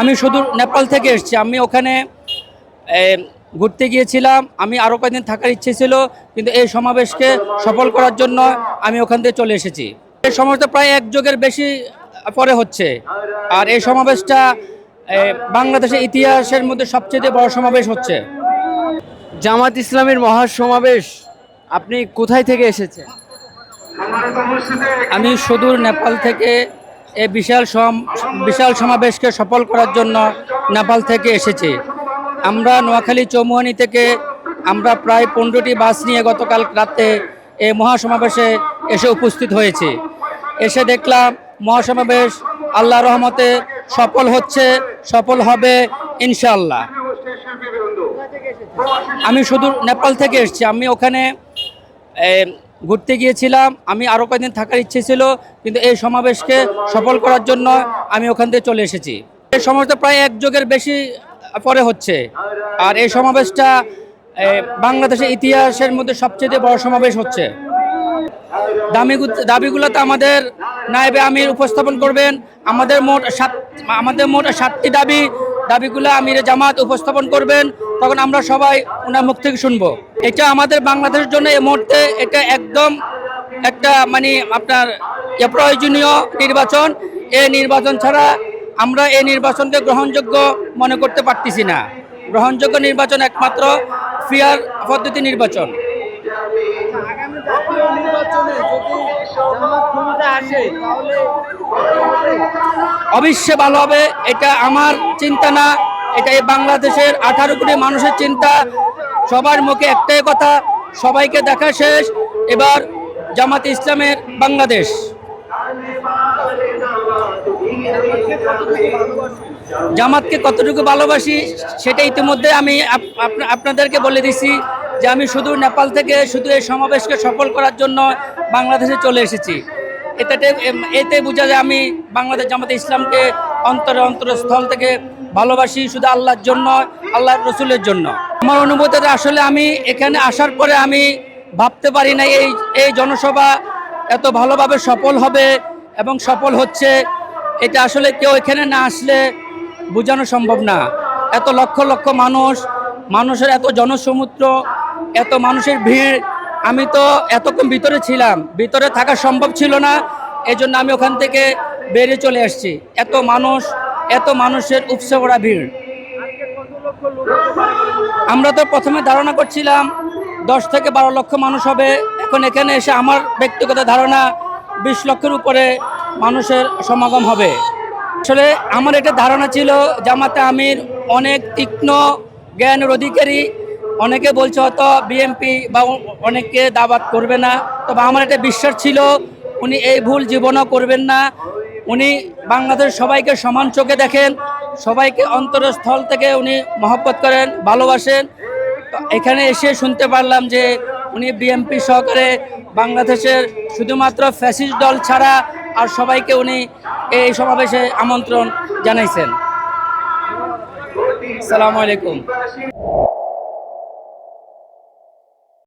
আমি শুধু নেপাল থেকে এসেছি। আমি ওখানে ঘুরতে গিয়েছিলাম। আমি আরও কয়েকদিন থাকার ইচ্ছে ছিল কিন্তু এই সমাবেশকে সফল করার জন্য আমি ওখান থেকে চলে এসেছি। এই সমাবেশটা প্রায় এক যুগের বেশি পরে হচ্ছে। আর এই সমাবেশটা বাংলাদেশের ইতিহাসের মধ্যে সবচেয়ে বড় সমাবেশ হচ্ছে। জামাত ইসলামের মহাসমাবেশ আপনি কোথায় থেকে এসেছেন? আমি সুদূর নেপাল থেকে এই বিশাল বিশাল সমাবেশকে সফল করার জন্য নেপাল থেকে এসেছে। আমরা নোয়াখালী চৌমুহানি থেকে আমরা প্রায় পনেরোটি বাস নিয়ে গতকাল রাতে এই মহাসমাবেশে এসে উপস্থিত হয়েছে। এসে দেখলাম মহাসমাবেশ আল্লাহ রহমতে সফল হচ্ছে সফল হবে ইনশাল্লাহ আমি শুধু নেপাল থেকে এসেছি আমি ওখানে এ, ঘুরতে গিয়েছিলাম, আমি আরও কয়েকদিন থাকার ইচ্ছে ছিল, কিন্তু এই সমাবেশকে সফল করার জন্য আমি ওখান থেকে চলে এসেছি। এই সমাবেশটা প্রায় এক যুগের বেশি পরে হচ্ছে। আর এই সমাবেশটা বাংলাদেশের ইতিহাসের মধ্যে সবচেয়ে বড় সমাবেশ হচ্ছে। দামি দাবিগুলোতে আমাদের নায়েবে আমির উপস্থাপন করবেন। আমাদের মোট সাত, আমাদের মোট সাতটি দাবি দাবিগুলো আমির জামাত উপস্থাপন করবেন, তখন আমরা সবাই ওনার মুখ থেকে শুনব। এটা আমাদের বাংলাদেশের জন্য এই মুহূর্তে এটা একদম একটা মানে আপনার প্রয়োজনীয় নির্বাচন। এই নির্বাচন ছাড়া আমরা এই নির্বাচনকে গ্রহণযোগ্য মনে করতে পারতেছি না। গ্রহণযোগ্য নির্বাচন একমাত্র ফিয়ার পদ্ধতি নির্বাচন। অবশ্যই ভালো হবে, এটা আমার চিন্তা না, এটা এই বাংলাদেশের আঠারো কোটি মানুষের চিন্তা, সবার মুখে একটাই কথা, সবাইকে দেখা শেষ, এবার জামাত ইসলামের বাংলাদেশ। জামাতকে কতটুকু ভালোবাসি, সেটা ইতিমধ্যে আমি আপ- আপ- আপনাদেরকে বলে দিছি। যে আমি শুধু নেপাল থেকে শুধু এই সমাবেশকে সফল করার জন্য বাংলাদেশে চলে এসেছি। এতে এতে বোঝা যায় আমি বাংলাদেশ জামাতে ইসলামকে অন্তরে অন্তরস্থল থেকে ভালোবাসি শুধু আল্লাহর জন্য, আল্লাহর রসুলের জন্য। আমার অনুভূতিটা আসলে আমি এখানে আসার পরে আমি ভাবতে পারি না এই এই জনসভা এত ভালোভাবে সফল হবে এবং সফল হচ্ছে। এটা আসলে কেউ এখানে না আসলে বোঝানো সম্ভব না। এত লক্ষ লক্ষ মানুষ, মানুষের এত জনসমুদ্র এত মানুষের ভিড়, আমি তো এতক্ষণ ভিতরে ছিলাম, ভিতরে থাকা সম্ভব ছিল না এই জন্য আমি ওখান থেকে বেরিয়ে চলে আসছি। এত মানুষ, এত মানুষের পড়া ভিড়। আমরা তো প্রথমে ধারণা করছিলাম, দশ থেকে বারো লক্ষ মানুষ হবে। এখন এখানে এসে আমার ব্যক্তিগত ধারণা, বিশ লক্ষের উপরে মানুষের সমাগম হবে। আসলে আমার এটা ধারণা ছিল, জামাতে আমির অনেক তীক্ষ্ণ জ্ঞানের অধিকারী অনেকে বলছে হয়তো বিএমপি বা অনেকে দাবাত করবে না। তবে আমার একটা বিশ্বাস ছিল, উনি এই ভুল জীবনও করবেন না। উনি বাংলাদেশের সবাইকে সমান চোখে দেখেন, সবাইকে অন্তরস্থল থেকে উনি মহব্বত করেন, ভালোবাসেন। এখানে এসে শুনতে পারলাম যে উনি বিএমপি সহকারে বাংলাদেশের শুধুমাত্র ফ্যাসিস্ট দল ছাড়া আর সবাইকে উনি এই সমাবেশে আমন্ত্রণ জানাইছেন। সালামু আলাইকুম।